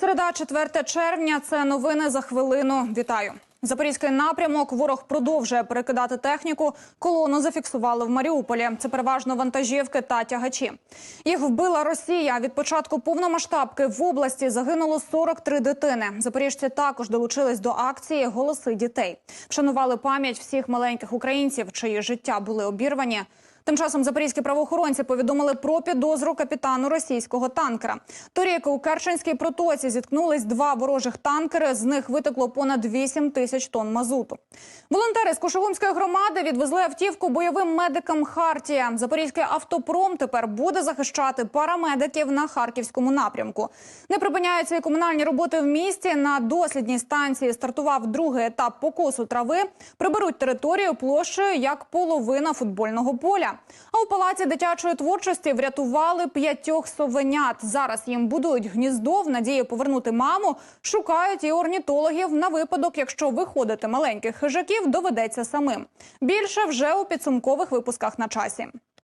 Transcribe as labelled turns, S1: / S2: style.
S1: Середа, 4 червня. Це новини за хвилину. Вітаю. Запорізький напрямок ворог продовжує перекидати техніку. Колону зафіксували в Маріуполі. Це переважно вантажівки та тягачі. Їх вбила Росія. Від початку повномасштабки в області загинуло 43 дитини. Запоріжці також долучились до акції Голоси дітей. Вшанували пам'ять всіх маленьких українців, чиї життя були обірвані. Тим часом запорізькі правоохоронці повідомили про підозру капітану російського танкера. Торік у Керченській протоці зіткнулись два ворожих танкери. З них витекло понад 8 тисяч тонн мазуту. Волонтери з Кошовумської громади відвезли автівку бойовим медикам Хартія. Запорізький автопром тепер буде захищати парамедиків на харківському напрямку. Не припиняються і комунальні роботи в місті. На дослідній станції стартував другий етап покосу трави. Приберуть територію площею як половина футбольного поля. А у палаці дитячої творчості врятували п'ятьох совенят. Зараз їм будують гніздо в надії повернути маму. Шукають і орнітологів на випадок, якщо виходити маленьких хижаків, доведеться самим. Більше вже у підсумкових випусках на часі.